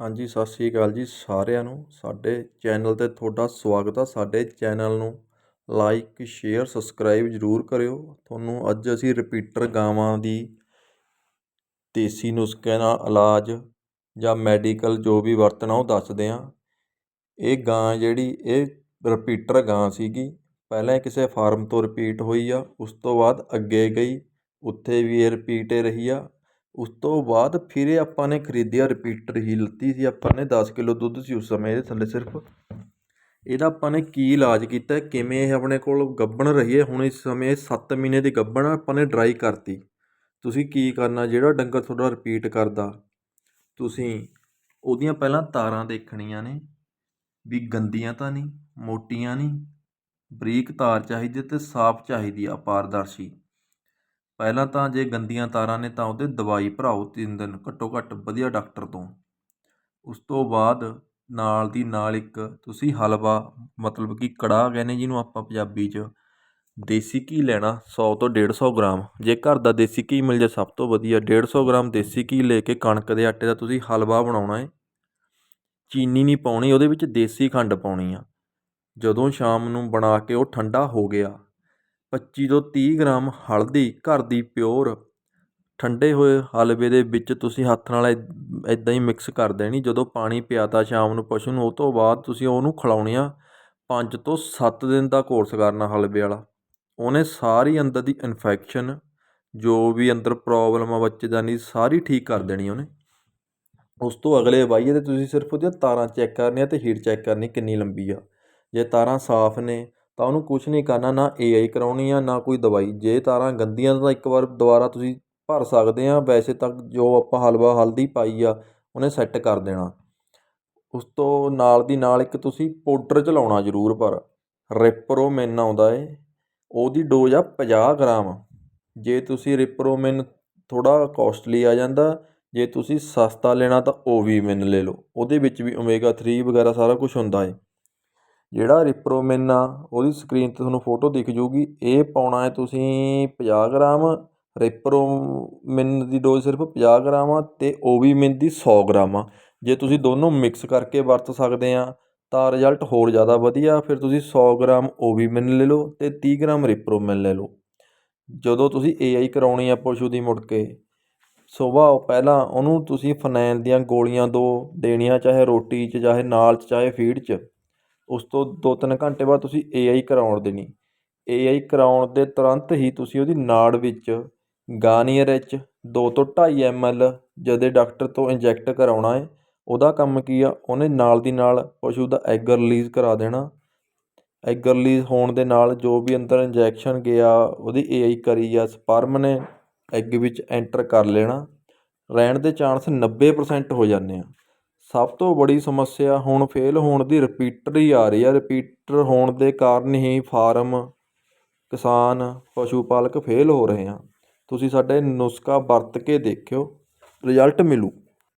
ਹਾਂਜੀ, ਸਤਿ ਸ਼੍ਰੀ ਅਕਾਲ ਜੀ ਸਾਰਿਆਂ ਨੂੰ। ਸਾਡੇ ਚੈਨਲ 'ਤੇ ਤੁਹਾਡਾ ਸਵਾਗਤ ਆ। ਸਾਡੇ ਚੈਨਲ ਨੂੰ ਲਾਈਕ ਸ਼ੇਅਰ ਸਬਸਕ੍ਰਾਈਬ ਜ਼ਰੂਰ ਕਰਿਓ। ਤੁਹਾਨੂੰ ਅੱਜ ਅਸੀਂ ਰਿਪੀਟਰ ਗਾਵਾਂ ਦੀ ਦੇਸੀ ਨੁਸਖਿਆਂ ਨਾਲ ਇਲਾਜ ਜਾਂ ਮੈਡੀਕਲ ਜੋ ਵੀ ਵਰਤਣਾ ਉਹ ਦੱਸਦੇ ਹਾਂ ਇਹ ਗਾਂ ਜਿਹੜੀ, ਇਹ ਰਿਪੀਟਰ ਗਾਂ ਸੀਗੀ। ਪਹਿਲਾਂ ਕਿਸੇ ਫਾਰਮ ਤੋਂ ਰਿਪੀਟ ਹੋਈ ਆ, ਉਸ ਤੋਂ ਬਾਅਦ ਅੱਗੇ ਗਈ, ਉੱਥੇ ਵੀ ਇਹ ਰਿਪੀਟ ਹੀ ਰਹੀ ਆ। ਉਸ ਤੋਂ ਬਾਅਦ ਫਿਰ ਇਹ ਆਪਾਂ ਨੇ ਖਰੀਦਿਆ ਰਿਪੀਟਰ ਹੀ, ਲਿੱਤੀ ਸੀ ਆਪਾਂ ਨੇ, ਦਸ ਕਿਲੋ ਦੁੱਧ ਸੀ ਉਸ ਸਮੇਂ ਇਹਦੇ ਥੱਲੇ ਸਿਰਫ। ਇਹਦਾ ਆਪਾਂ ਨੇ ਕੀ ਇਲਾਜ ਕੀਤਾ, ਕਿਵੇਂ ਇਹ ਆਪਣੇ ਕੋਲ ਗੱਭਣ ਰਹੀ ਹੈ? ਹੁਣ ਇਸ ਸਮੇਂ ਸੱਤ ਮਹੀਨੇ ਦੀ ਗੱਭਣ ਆਪਾਂ ਨੇ ਡਰਾਈ ਕਰਤੀ। ਤੁਸੀਂ ਕੀ ਕਰਨਾ, ਜਿਹੜਾ ਡੰਗਰ ਤੁਹਾਡਾ ਰਿਪੀਟ ਕਰਦਾ? ਤੁਸੀਂ ਉਹਦੀਆਂ ਪਹਿਲਾਂ ਤਾਰਾਂ ਦੇਖਣੀਆਂ ਨੇ, ਵੀ ਗੰਦੀਆਂ ਤਾਂ ਨਹੀਂ, ਮੋਟੀਆਂ ਨਹੀਂ, ਬਰੀਕ ਤਾਰ ਚਾਹੀਦੀ ਤੇ ਸਾਫ਼ ਚਾਹੀਦੀ ਆ ਪਾਰਦਰਸ਼ੀ। ਪਹਿਲਾਂ ਤਾਂ ਜੇ ਗੰਦੀਆਂ ਤਾਰਾਂ ਨੇ ਤਾਂ ਉਹਦੇ ਦਵਾਈ ਭਰਾਓ ਤਿੰਨ ਦਿਨ, ਘੱਟੋ ਘੱਟ ਵਧੀਆ ਡਾਕਟਰ ਤੋਂ। ਉਸ ਤੋਂ ਬਾਅਦ ਨਾਲ ਦੀ ਨਾਲ ਇੱਕ ਤੁਸੀਂ ਹਲਵਾ, ਮਤਲਬ ਕਿ ਕੜਾਹ ਕਹਿੰਦੇ ਜਿਹਨੂੰ ਆਪਾਂ ਪੰਜਾਬੀ 'ਚ, ਦੇਸੀ ਘੀ ਲੈਣਾ 100 ਤੋਂ 150 ਗ੍ਰਾਮ। ਜੇ ਘਰ ਦਾ ਦੇਸੀ ਘੀ ਮਿਲ ਜੇ ਸਭ ਤੋਂ ਵਧੀਆ 150 ਗ੍ਰਾਮ ਦੇਸੀ ਘੀ ਲੈ ਕੇ ਕਣਕ ਦੇ ਆਟੇ ਦਾ ਤੁਸੀਂ ਹਲਵਾ ਬਣਾਉਣਾ ਹੈ ਚੀਨੀ ਨਹੀਂ ਪਾਉਣੀ, ਉਹਦੇ ਵਿੱਚ ਦੇਸੀ ਖੰਡ ਪਾਉਣੀ ਆ। ਜਦੋਂ ਸ਼ਾਮ ਨੂੰ ਬਣਾ ਕੇ ਉਹ ਠੰਡਾ ਹੋ ਗਿਆ 25 ਤੋਂ ਤੀਹ ਗ੍ਰਾਮ ਹਲਦੀ ਘਰ ਦੀ ਪਿਓਰ। ਠੰਡੇ ਹੋਏ ਹਲਵੇ ਦੇ ਵਿੱਚ ਤੁਸੀਂ ਹੱਥ ਨਾਲ ਇੱਦਾਂ ਹੀ ਮਿਕਸ ਕਰ ਦੇਣੀ। ਜਦੋਂ ਪਾਣੀ ਪਿਆਤਾ ਸ਼ਾਮ ਨੂੰ ਪਸ਼ੂ ਨੂੰ, ਉਹ ਤੋਂ ਬਾਅਦ ਤੁਸੀਂ ਉਹਨੂੰ ਖਿਲਾਉਣੀ ਆ 5 ਤੋਂ ਸੱਤ ਦਿਨ ਦਾ ਕੋਰਸ ਕਰਨਾ ਹਲਵੇ ਵਾਲਾ। ਉਹਨੇ ਸਾਰੀ ਅੰਦਰ ਦੀ ਇਨਫੈਕਸ਼ਨ, ਜੋ ਵੀ ਅੰਦਰ ਪ੍ਰੋਬਲਮ ਆ ਬੱਚੇਦਾਨੀ ਸਾਰੀ ਠੀਕ ਕਰ ਦੇਣੀ ਉਹਨੇ। ਉਸ ਤੋਂ ਅਗਲੇ ਵਾਹੀਏ ਤੇ ਤੁਸੀਂ ਸਿਰਫ ਉਹਦੀਆਂ ਤਾਰਾਂ ਚੈੱਕ ਕਰਨੀਆਂ ਤੇ ਹੀਟ ਚੈੱਕ ਕਰਨੀ ਕਿੰਨੀ ਲੰਬੀ ਆ। ਜੇ ਤਾਰਾਂ ਸਾਫ਼ ਨੇ ਤਾਂ ਉਹਨੂੰ ਕੁਛ ਨਹੀਂ ਕਰਨਾ, ਨਾ ਏ ਆਈ ਕਰਾਉਣੀ ਆ, ਨਾ ਕੋਈ ਦਵਾਈ। ਜੇ ਤਾਰਾਂ ਗੰਦੀਆਂ ਤਾਂ ਇੱਕ ਵਾਰ ਦੁਬਾਰਾ ਤੁਸੀਂ ਭਰ ਸਕਦੇ ਆ, ਵੈਸੇ ਤਾਂ ਜੋ ਆਪਾਂ ਹਲਵਾ ਹਲਦੀ ਪਾਈ ਆ, ਉਹਨੇ ਸੈੱਟ ਕਰ ਦੇਣਾ। ਉਸ ਤੋਂ ਨਾਲ ਦੀ ਨਾਲ ਇੱਕ ਤੁਸੀਂ ਪਾਊਡਰ ਚਲਾਉਣਾ ਜ਼ਰੂਰ ਪਰ ਰਿਪਰੋਮਿਨ ਆਉਂਦਾ ਏ, ਉਹਦੀ ਡੋਜ਼ ਆ 50 ਗ੍ਰਾਮ। ਜੇ ਤੁਸੀਂ ਰਿਪਰੋਮਿਨ ਥੋੜਾ ਕਾਸਟਲੀ ਆ ਜਾਂਦਾ, ਜੇ ਤੁਸੀਂ ਸਸਤਾ ਲੈਣਾ ਤਾਂ ਓਵੀਮਿਨ ਲੈ ਲਓ। ਉਹਦੇ ਵਿੱਚ ਵੀ ਓਮੇਗਾ 3 ਵਗੈਰਾ ਸਾਰਾ ਕੁਝ ਹੁੰਦਾ ਏ। ਜਿਹੜਾ ਰਿਪਰੋਮਿਨ ਆ, ਉਹਦੀ ਸਕਰੀਨ 'ਤੇ ਤੁਹਾਨੂੰ ਫੋਟੋ ਦਿਖ ਜੂਗੀ। ਇਹ ਪਾਉਣਾ ਹੈ ਤੁਸੀਂ 50 ਗ੍ਰਾਮ ਰਿਪਰੋਮਿਨ ਦੀ ਡੋਜ਼ ਸਿਰਫ 50 ਗ੍ਰਾਮ ਆ ਤੇ ਓਵੀਮਿਨ ਦੀ ਸੌ ਗ੍ਰਾਮ ਆ। ਜੇ ਤੁਸੀਂ ਦੋਨੋਂ ਮਿਕਸ ਕਰਕੇ ਵਰਤ ਸਕਦੇ ਆ, ਤਾਂ ਰਿਜ਼ਲਟ ਹੋਰ ਜ਼ਿਆਦਾ ਵਧੀਆ। ਫਿਰ ਤੁਸੀਂ ਸੌ ਗ੍ਰਾਮ ਓਵੀਮਿਨ ਲੈ ਲਓ ਅਤੇ ਤੀਹ ਗ੍ਰਾਮ ਰਿਪਰੋਮਿਨ ਲੈ ਲਓ। ਜਦੋਂ ਤੁਸੀਂ ਏ ਆਈ ਕਰਾਉਣੀ ਆ ਪਸ਼ੂ ਦੀ ਮੁੜ ਕੇ ਸੁਬਾਹ ਪਹਿਲਾਂ ਉਹਨੂੰ ਤੁਸੀਂ ਫਨੈਲ ਦੀਆਂ ਗੋਲੀਆਂ ਦੋ ਦੇਣੀਆਂ, ਚਾਹੇ ਰੋਟੀ 'ਚ, ਚਾਹੇ ਨਾਲ 'ਚ, ਚਾਹੇ ਫੀਡ 'ਚ। ਉਸ ਤੋਂ ਦੋ ਤਿੰਨ ਘੰਟੇ ਬਾਅਦ ਤੁਸੀਂ ਏਆਈ ਕਰਾਉਣ ਦੇਣੀ ਏਆਈ ਕਰਾਉਣ ਦੇ ਤੁਰੰਤ ਹੀ ਤੁਸੀਂ ਉਹਦੀ ਨਾੜ ਵਿੱਚ ਗਾਰਨੀਅਰ ਐਚ 2 ਤੋਂ 2.5 ਐਮਐਲ ਜਦੇ ਡਾਕਟਰ ਤੋਂ ਇੰਜੈਕਟ ਕਰਾਉਣਾ ਹੈ ਉਹਦਾ ਕੰਮ ਕੀ ਆ? ਉਹਨੇ ਨਾਲ ਦੀ ਨਾਲ ਪਸ਼ੂ ਦਾ ਐਗ ਰਿਲੀਜ਼ ਕਰਾ ਦੇਣਾ। ਐਗ ਰਿਲੀਜ਼ ਹੋਣ ਦੇ ਨਾਲ ਜੋ ਵੀ ਅੰਦਰ ਇੰਜੈਕਸ਼ਨ ਗਿਆ, ਉਹਦੀ ਏਆਈ ਕਰੀ ਆ, ਸਪਰਮ ਨੇ ਐਗ ਵਿੱਚ ਐਂਟਰ ਕਰ ਲੈਣਾ। ਰਹਿਣ ਦੇ ਚਾਂਸ 90% ਹੋ ਜਾਂਦੇ ਆ। ਸਭ ਤੋਂ ਬੜੀ ਸਮੱਸਿਆ ਹੁਣ ਫੇਲ ਹੋਣ ਦੀ ਰਿਪੀਟਰ ਹੀ ਆ ਰਹੀ ਆ। ਰਿਪੀਟਰ ਹੋਣ ਦੇ ਕਾਰਨ ਹੀ ਫਾਰਮ, ਕਿਸਾਨ, ਪਸ਼ੂ ਪਾਲਕ ਫੇਲ ਹੋ ਰਹੇ ਆ। ਤੁਸੀਂ ਸਾਡੇ ਨੁਸਖਾ ਵਰਤ ਕੇ ਦੇਖਿਓ ਰਿਜ਼ਲਟ ਮਿਲੂ।